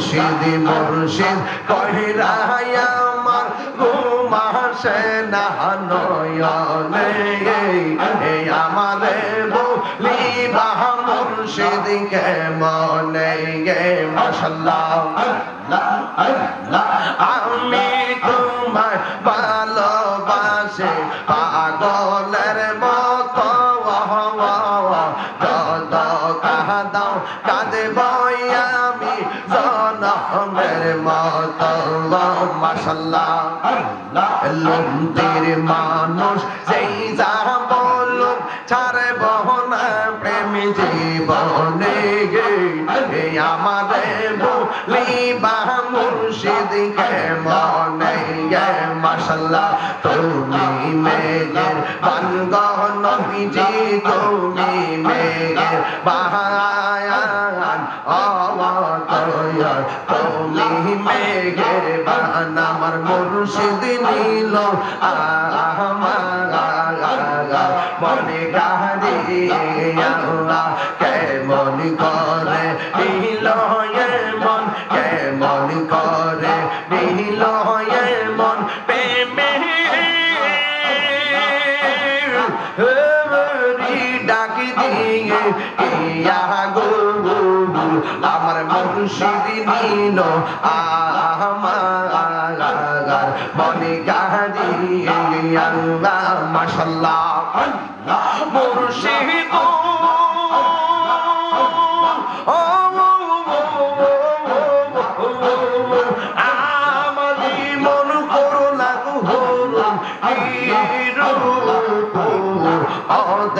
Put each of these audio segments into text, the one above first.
মুর্শিদ মুর্শিদ কহিরাই আমার, ঘুমাসে না নয়নে এই আমারে বলি বাহ কে মনে গে মাশাল্লাহ আমি তোমায় ভালোবাসি, পাগলের মতো যত কাঁদাও কাঁদব আমি জনমের মতো মাসাল্লাহ লুমতির মানুষ সেই যা বলুক ছাড়ব না প্রেম জীবনে গে। আমাদের বলি তুমি মেঘের মেঘের বাহায়ান অবতয় তুমি মেঘের বান আমার মুর্শিদ নীল মনে কাহারিয়া কেমন করে নীল মন কেমন করে নীল মন ডাকি দিয়ে ইয়া আমার মুর্শিদ নীল আমার গাহি আল্লাহ মাশাল্লাহ মুর্শিদ আমারি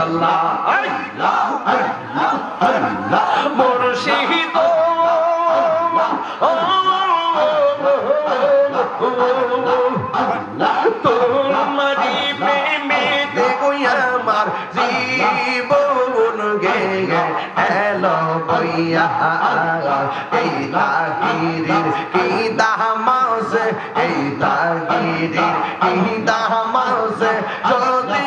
মাশাল্লাহ মুর্শিদ। তোমারি প্রেমে দেখো আমার জীবন গে এলো বইয়া এই তাহিরির কি দামাস? এই যদি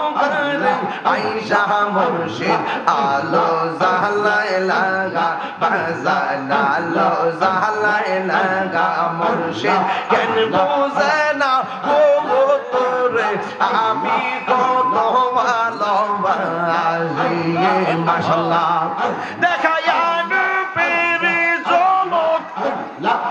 আইসা মুর্শিদ, আলো জালায় লাগা, বাজান আলো জালায় লাগা মুর্শিদ। কেন বুঝে না ও তোরে, আমি কত ভালোবাসি মাশাল্লাহ দেখায় পেরে জলক দেখায়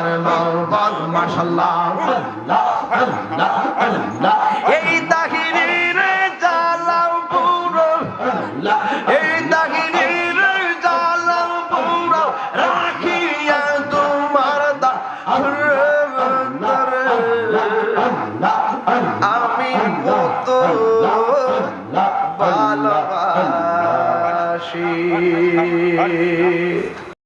মাশাল্লাহ আল্লাহ আল্লাহ আল্লাহ এই তাহিরির জালাম পুরো। আল্লাহ এই তাহিরির জালাম পুরো। রাখিয়া তোমার আমি কত ভালোবাসি।